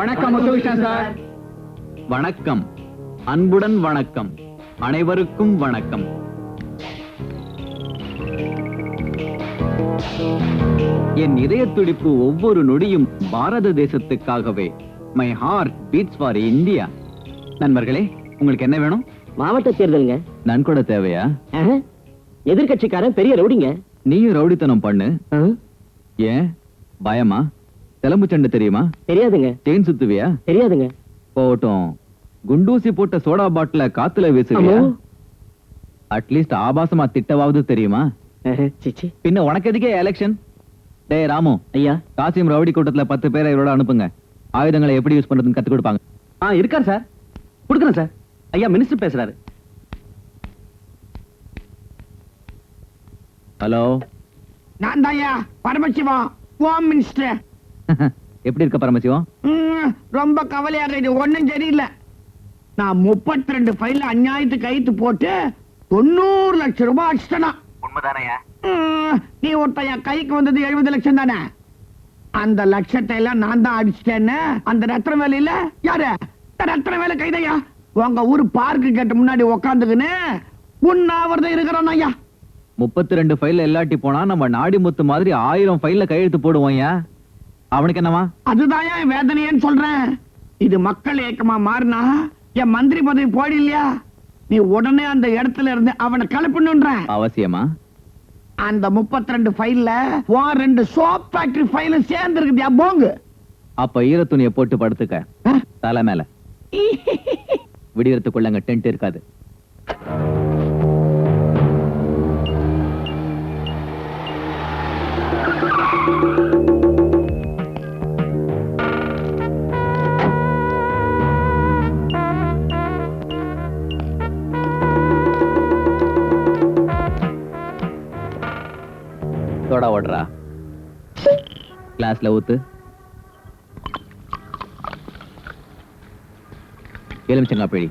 வணக்கம் முத்துகிருஷ்ணன் சார். வணக்கம். அன்புடன் வணக்கம். அனைவருக்கும் வணக்கம். என் இதய துடிப்பு ஒவ்வொரு நொடியும் பாரத தேசத்துக்காகவே. My heart beats for India நண்பர்களே உங்களுக்கு என்ன வேணும்? மாவட்ட தேர்தலுங்க. நன்கொடை தேவையா? எதிர்கட்சிக்காரன் பெரிய ரவுடிங்க. நீயும் ரவுடித்தனம் பண்ணு. ஏன்? பயமா? தெலம்பு சண்டை தெரியுமா? தெரியாதுங்க. செயின் சுத்துவியா? தெரியாதுங்க. போகட்டும். குண்டூசி போட்ட சோடா பாட்டில காத்துல வீசுவியா. அட்லீஸ்ட் ஆபாசமா திட்டவாவது தெரியுமா? பின்ன உனக்கு எதுக்கே எலெக்ஷன் டேய் ராமு. ஐயா. காசிம் ரவுடி கூட்டத்துல பத்து பேரை இவரோட அனுப்புங்க. ஆயுதங்களை எப்படி யூஸ் பண்றதுன்னு கத்து கொடுப்பாங்க. ஆ இருக்கார் சார். கொடுக்குறேன் சார். ஐயா மினிஸ்டர் பேசுறாரு. ஹலோ. நான் தாயா பரமசிவம் ஹோம் மினிஸ்டர் எப்படி இருக்க பரமசிவம்? ரொம்ப கவலையா இருக்கு ஒண்ணும் சரியில்லை. நான் முப்பத்தி ரெண்டு ஃபைல் அநியாயத்துக்கு கைத்து போட்டு தொண்ணூறு லட்சம் ரூபாய் அடிச்சிட்டனா. ம், நீ ஒருத்தன் என் கைக்கு வந்தது எழுபது லட்சம் தானே? அந்த லட்சத்தை எல்லாம் நான் தான் அடிச்சிட்டேன்னு அந்த ரத்ன வேலையில யாரு? இந்த ரத்ன வேலை கைதையா? உங்க ஊர் பார்க்கு கேட்டு முன்னாடி உக்காந்துக்குன்னு உண்ணாவிரதம் இருக்கிறோம் ஐயா. முப்பத்தி ரெண்டு ஃபைல்ல எல்லாட்டி போனா நம்ம நாடி முத்து மாதிரி ஆயிரம் ஃபைல்ல கையெழுத்து போடுவோம் ஏன் அவனுக்கு என்னவா அதுதான் என் வேதனையேன்னு சொல்றேன் இது மக்கள் இயக்கமா மாறினா என் மந்திரி பதவி போடி இல்லையா நீ உடனே அந்த இடத்துல இருந்து அவனை கலப்பணுன்ற அவசியமா? அந்த 32 ரெண்டு ஃபைல்ல ரெண்டு சோப் ஃபேக்டரி ஃபைலும் சேர்ந்து இருக்குதியா போங்கு. அப்ப ஈர துணியை போட்டு படுத்துக்க? தலை மேல. விடியறதுக்குள்ள அங்க டென்ட் இருக்காது. சோடா ஓடுறா? கிளாஸ்ல ஊத்து. எலுமிச்சங்கா பிழி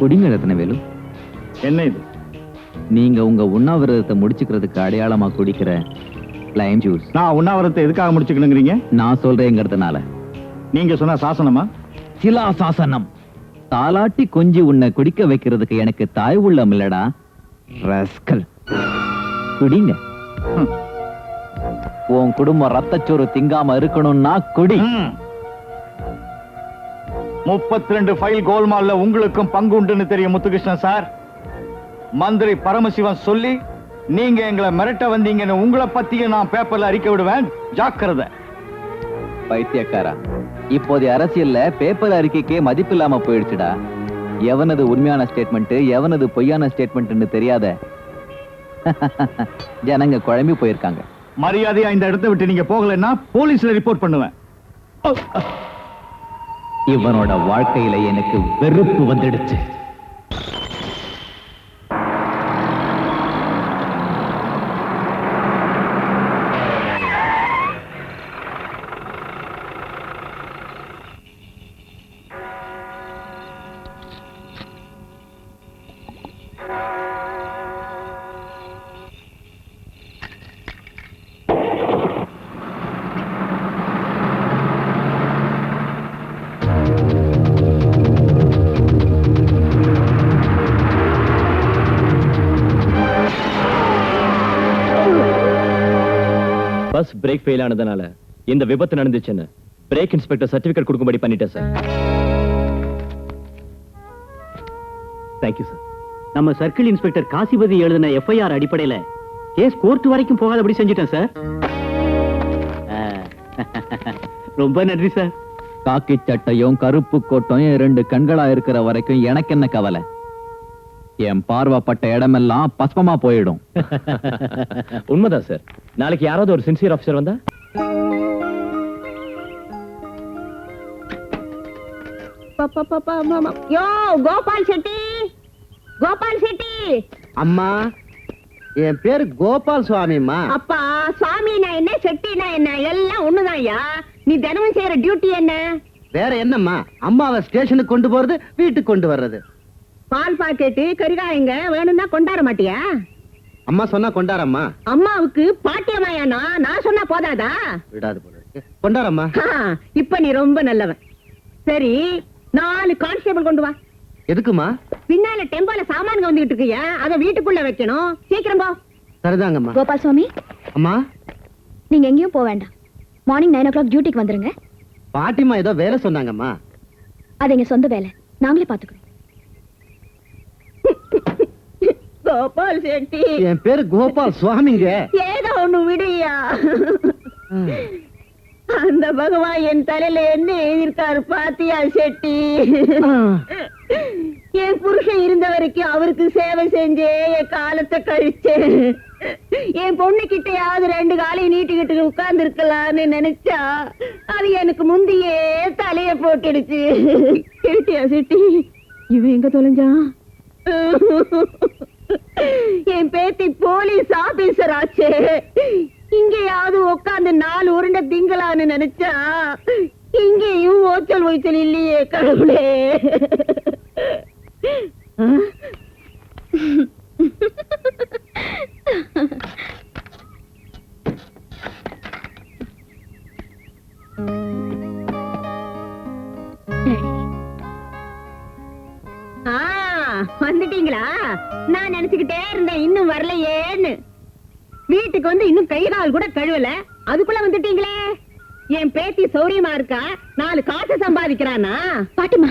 குடிங்க ரத்ன வேலு. என்ன இது? நீங்க உங்க உண்ணாவிரதத்தை முடிச்சுக்கிறதுக்கு அடையாளமா குடிக்கிற லைம் ஜூஸ் நான் உண்ணாவிரத்தை எதுக்காக முடிச்சுக்கணுங்கிறீங்க? நான் சொல்றேங்கிறதுனால. நீங்க சொன்ன சாசனமா? சிலாசாசனம். தாலாட்டி கொஞ்சி உன்னை குடிக்க வைக்கிறதுக்கு எனக்கு தாய் உள்ளம் இல்லடா. ரஸ்கல். குடிங்க. உன் குடும்பம் ரத்தச்சோறு திங்காம இருக்கணும்னா குடி. முப்பத்தி ரெண்டு ஃபைல் கோல்மால்ல உங்களுக்கும் பங்கு உண்டுன்னு தெரியும் முத்துகிருஷ்ணன் சார். மந்திரி பரமசிவன் சொல்லி நீங்க எங்களை மிரட்ட வந்தீங்கன்னு உங்களை பத்தியும் நான் பேப்பர்ல அறிக்க விடுவேன். ஜாக்கிரதை. பைத்தியக்காரா? இப்போதைய அரசியல்ல பேப்பர் அறிக்கைக்கே மதிப்பு இல்லாம போயிடுச்சுடா. எவனது உண்மையான ஸ்டேட்மெண்ட் எவனது பொய்யான ஸ்டேட்மெண்ட்னு தெரியாத ஜனங்க குழம்பி போயிருக்காங்க. மரியாதையா இந்த இடத்தை விட்டு நீங்க போகலைன்னா போலீஸ்ல ரிப்போர்ட் பண்ணுவேன். இவனோட வாழ்க்கையில எனக்கு வெறுப்பு வந்துடுச்சு. பிரேக் ஃபெயில் ஆனதுனால இந்த விபத்து நடந்துச்சுன்னு பிரேக் இன்ஸ்பெக்டர் சர்டிபிகேட் கொடுக்கும்படி பண்ணிட்டேன் சார் தேங்க்யூ சார் நம்ம சர்க்கிள் இன்ஸ்பெக்டர் காசிபதி எழுதின எஃப்ஐஆர் அடிப்படையில கேஸ் கோர்ட் வரைக்கும் போகாதபடி செஞ்சுட்டேன் சார் ரொம்ப நன்றி சார் காக்கி சட்டையும் கருப்பு கோட்டையும் ரெண்டு கண்களா இருக்கிற வரைக்கும் எனக்கு என்ன கவலை? என் பார்வைப்பட்ட இடமெல்லாம் பஸ்பமா போயிடும். உண்மைதான் சார் நாளைக்கு யாராவது ஒரு சின்சியர் ஆஃபீஸர் வந்தா? யோ கோபால் செட்டி கோபால் செட்டி அம்மா என் பேரு கோபால் சுவாமிம்மா. அப்பா சுவாமினா என்ன செட்டினா என்ன? எல்லாம் ஒண்ணுதான்யா. நீ தினமும் செய்யற டியூட்டி என்ன? வேற என்னம்மா? அம்மாவை ஸ்டேஷனுக்கு கொண்டு போறது வீட்டுக்கு கொண்டு வர்றது. பால் பாக்கெட்டு கரிகாயங்க வேணும்னா கொண்டாட மாட்டியா? அம்மா சொன்னா கொண்டாரம்மா. அம்மாவுக்கு பாட்டியம்மாயானா நான் சொன்னா போதாதா? விடாது போல கொண்டாரம்மா. இப்ப நீ ரொம்ப நல்லவன். சரி நாலு கான்ஸ்டபிள் கொண்டு வா. எதுக்குமா? பின்னால டெம்போல சாமான்ங்க வந்துகிட்டு இருக்கியா அத வீட்டுக்குள்ள வைக்கணும். சீக்கிரம் போ. சரிதாங்கம்மா. கோபால் சுவாமி அம்மா? நீங்க எங்கேயும் போக வேண்டாம். மார்னிங் நைன் ஓ கிளாக் டியூட்டிக்கு வந்துருங்க. பாட்டிமா ஏதோ வேலை சொன்னாங்கம்மா. அது எங்க சொந்த வேலை. நாங்களே பாத்துக்கிறோம் கோபால் செட்டி. என் பேரு கோபால் சுவாமிங்க. ஏதோ ஒண்ணு விடுயா அந்த பகவான் என் தலையில என்ன எழுதியிருக்காரு பாத்தியா செட்டி? என் புருஷன் இருந்த வரைக்கும் அவருக்கு சேவை செஞ்சே என் காலத்தை கழிச்சேன். என் பொண்ணு கிட்டயாவது ரெண்டு காலையும் நீட்டிக்கிட்டு உட்கார்ந்து இருக்கலாம்னு நினைச்சா அது எனக்கு முந்தியே தலைய போட்டுடுச்சு. கேட்டியா செட்டி இவன் எங்க தொலைஞ்சான்? என் பேத்தி போலீஸ் ஆபீசர் ஆச்சே. இங்கேயாவது உட்கார்ந்து நாலு உருண்டை திங்களான்னு நினைச்சா இங்கேயும் ஓச்சல் ஓய்ச்சல் இல்லையே கடவுளே. வந்துட்டீங்களா? நான் வீட்டுக்கு வந்து இன்னும் கை கால் கூட கழுவல. அதுக்குள்ள வந்துட்டீங்களே. என் பேத்தி சௌரியமா இருக்கா? நாலு காசு சம்பாதிக்கிறானா? பாட்டிமா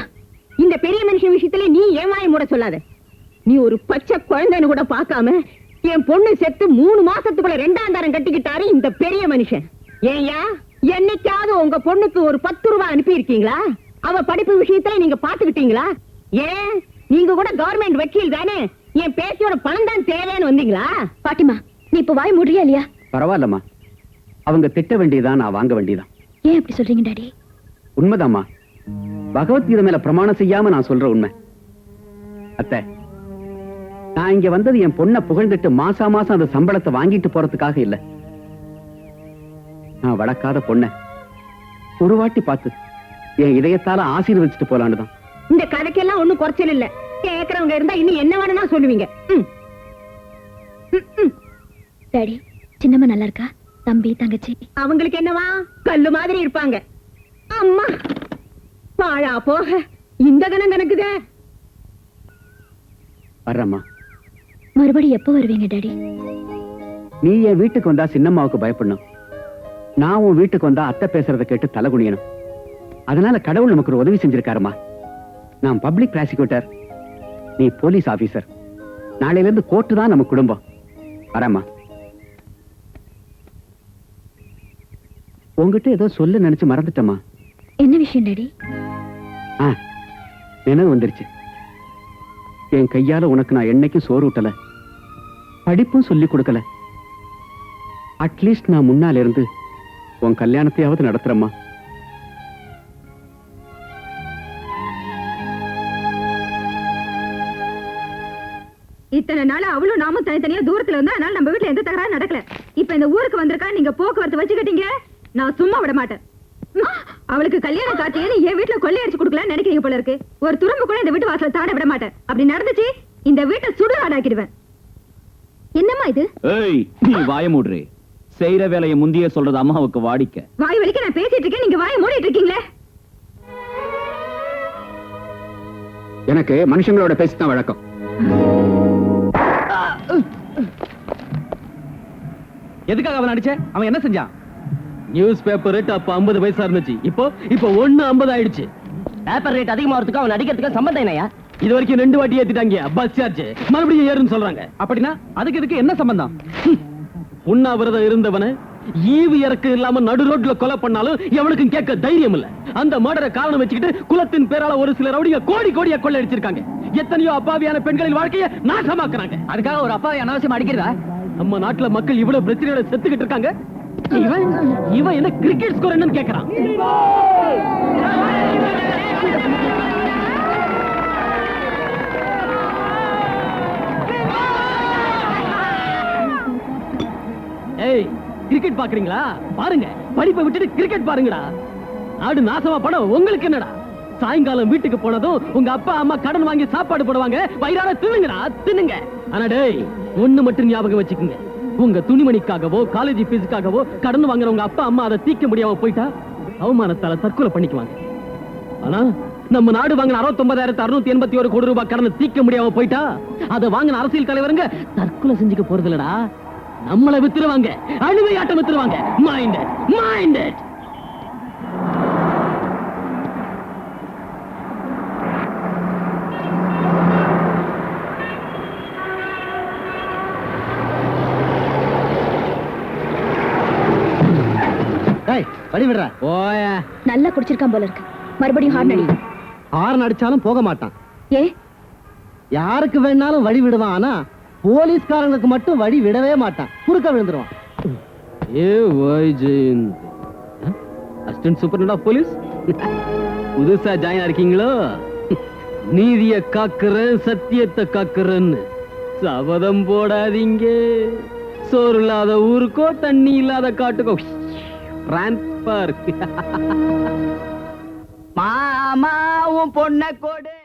இந்த பெரிய மனுஷன் விஷயத்துல நீ ஏன் வாயை மூட சொல்லாத? நீ ஒரு பச்சை குழந்தைன்னு கூட பார்க்காம என் பொண்ணு செத்து மூணு மாசத்துக்குள்ள ரெண்டாம் தரம் கட்டிக்கிட்டாரு இந்த பெரிய மனுஷன். ஏன்யா என்னைக்காவது உங்க பொண்ணுக்கு ஒரு பத்து ரூபாய் அனுப்பி இருக்கீங்களா அவ படிப்பு விஷயத்துல நீங்க பாத்துக்கிட்டீங்களா ஏன்? நீங்க கூட கவர்மெண்ட் வக்கீல் தானே? என் பேத்தியோட பணம் தான் தேவைன்னு வந்தீங்களா? பாட்டிமா நீ இப்ப வாய் முடியா இல்லையா? பரவாயில்லம்மா. அவங்க திட்ட வேண்டியதான் நான் வாங்க வேண்டியதான் ஏன் அப்படி சொல்றீங்க டாடி? உண்மைதாம்மா. பகவத்கீதை மேல பிரமாணம் செய்யாம நான் சொல்ற உண்மை. அத்தை நான் இங்க வந்தது என் பொண்ணை புகழ்ந்துட்டு மாசா மாசம் அந்த சம்பளத்தை வாங்கிட்டு போறதுக்காக இல்ல. நான் வளர்க்காத பொண்ணை ஒரு வாட்டி பார்த்து என் இதயத்தால ஆசீர்வதிச்சுட்டு போலான்னு தான் இந்த கதைக்கெல்லாம் ஒண்ணும் குறைச்சல் இல்ல. கேக்குறவங்க இருந்தா இன்னும் என்ன வேணும்னா சொல்லுவீங்க. ம். டாடி சின்னம்மா நல்லா இருக்கா தம்பி தங்கச்சி. அவங்களுக்கு என்னவா? கல்லு மாதிரி இருப்பாங்க. அம்மா! பாழா போக. இந்த கணம் கணக்குதே வர்றம்மா. மறுபடியும் எப்போ வருவீங்க டாடி நீ என் வீட்டுக்கு வந்தா சின்னம்மாவுக்கு பயப்படணும். நான் உன் வீட்டுக்கு வந்தா அத்தை பேசுறத கேட்டு தலை குனியணும். அதனால கடவுள் நமக்கு ஒரு உதவி செஞ்சிருக்காருமா நான் பப்ளிக் ப்ராசிக்யூட்டர் நீ போலீஸ் ஆபீசர் நாளையில இருந்து கோர்ட்டு தான் நம்ம குடும்பம். வரேம்மா. உங்ககிட்ட ஏதோ சொல்ல நினைச்சு மறந்துட்டேம்மா. என்ன விஷயம் டாடி? ஆ நினைவு வந்துருச்சு. என் கையால உனக்கு நான் என்னைக்கும் சோறு ஊட்டல. படிப்பும் சொல்லி கொடுக்கல. அட்லீஸ்ட் நான் முன்னால இருந்து உன் கல்யாணத்தையாவது நடத்துறேம்மா. இத்தனை நாள் அவளும் நாமும் தனித்தனியா தூரத்துல இருந்தா அதனால நம்ம வீட்ல எந்த தகராறும் நடக்கல. இப்ப இந்த ஊருக்கு வந்திருக்கா நீங்க போக்குவரத்து வச்சுக்கிட்டீங்க? நான் சும்மா விட மாட்டேன். அவளுக்கு கல்யாணம் காட்டியே என் வீட்டுல கொள்ளையடிச்சு கொடுக்கலாம்னு நினைக்கிறீங்க போல இருக்கு. ஒரு துரும்பு கூட இந்த வீட்டு வாசல தாட விட மாட்டேன். அப்படி நடந்துச்சு இந்த வீட்டை சுடுகாடாக்கிடுவேன் என்னம்மா இது? ஏய் நீ வாய மூடுறே. செய்யற வேலையை முந்திய சொல்றது அம்மாவுக்கு வாடிக்க. வாய் வலிக்க நான் பேசிட்டு இருக்கேன் நீங்க வாயை மூடிட்டு இருக்கீங்களே? எனக்கு மனுஷங்களோட பேசிதான் வழக்கம். எதுக்காக அவன் அடிச்ச அவன் என்ன செஞ்சான்? நியூஸ் பேப்பர் ரேட் அப்ப 50 பைசா இருந்துச்சு. இப்போ இப்போ ஒண்ணு 50 ஆயிடுச்சு. பேப்பர் ரேட் அதிகமாகிறதுக்கு அவன் அடிக்கிறதுக்கு சம்பந்தம் என்னையா இது வரைக்கும் ரெண்டு வாட்டி ஏத்திட்டாங்க. பஸ் சார்ஜ் மறுபடியும் ஏறுன்னு சொல்றாங்க. அப்படின்னா அதுக்கு இதுக்கு என்ன சம்பந்தம். உண்ணாவிரதம் இருந்தவன ஈவு இறக்கு இல்லாம நடு ரோட்ல கொலை பண்ணாலும் எவனுக்கும் கேட்க தைரியம் இல்ல. அந்த மர்டரை காரணம் வச்சுக்கிட்டு குலத்தின் பேரால ஒரு சில ரவுடிங்க கோடி கோடியா கொள்ளை அடிச்சிருக்காங்க எத்தனையோ அப்பாவியான பெண்களின் வாழ்க்கைய நாசமாக்குறாங்க. அதுக்காக ஒரு அப்பாவை அனாவசியம் அடிக்கிறதா? நம்ம நாட்டுல மக்கள் இவ்வளவு பிரச்சனையோட செத்துக்கிட்டு இருக்காங்க. இவன் இவன் என்ன கிரிக்கெட் ஸ்கோர் என்னன்னு கேக்குறான். ஏய் கிரிக்கெட் பாக்குறீங்களா? பாருங்க படிப்பை விட்டுட்டு கிரிக்கெட் பாருங்கடா. நாடு நாசமா படம் உங்களுக்கு என்னடா? சாயங்காலம் வீட்டுக்கு போனதும் உங்க அப்பா அம்மா கடன் வாங்கி சாப்பாடு போடுவாங்க வயிறார தின்னுங்கடா தின்னுங்க. ஆனா டேய் ஒண்ணு மட்டும் ஞாபகம் வச்சுக்கோங்க. உங்க துணிமணிக்காகவோ காலேஜ் ஃபீஸுக்காகவோ கடன் வாங்குற உங்க அப்பா அம்மா அதை தீக்க முடியாம போயிட்டா அவமானத்தால தற்கொலை பண்ணிக்குவாங்க. ஆனா நம்ம நாடு வாங்கின அறுபத்தொன்பதாயிரத்தி அறுநூத்தி எண்பத்தி ஒரு கோடி ரூபாய் கடனை தீக்க முடியாம போயிட்டா அதை வாங்கின அரசியல் தலைவருங்க தற்கொலை செஞ்சுக்க போறது இல்லடா நம்மளை வித்துருவாங்க அழுவையாட்டம் வித்துருவாங்க. மைண்ட் மைண்ட் வழி விடுற ஓய நல்லா குடிச்சிருக்கான் போல இருக்கு. மறுபடியும் ஹார்ன் அடி ஹார்ன் அடிச்சாலும் போக மாட்டான். ஏ? யாருக்கு வேணாலும் வழி விடுவான் ஆனா போலீஸ்காரங்களுக்கு மட்டும் வழி விடவே மாட்டான். குறுக்க விழுந்துருவான். ஏ ஒய் ஜெயந்த் அசிஸ்டன்ட் சூப்பரண்ட் போலீஸ்? புதுசா ஜாயின் இருக்கீங்களோ நீதிய காக்குறேன் சத்தியத்தை காக்குறேன்னு. சபதம் போடாதீங்க. சோறு இல்லாத ஊருக்கோ தண்ணி இல்லாத காட்டுக்கோ. டிரான்ஸ்பர் மாமாவும் பொண்ணை கொடு.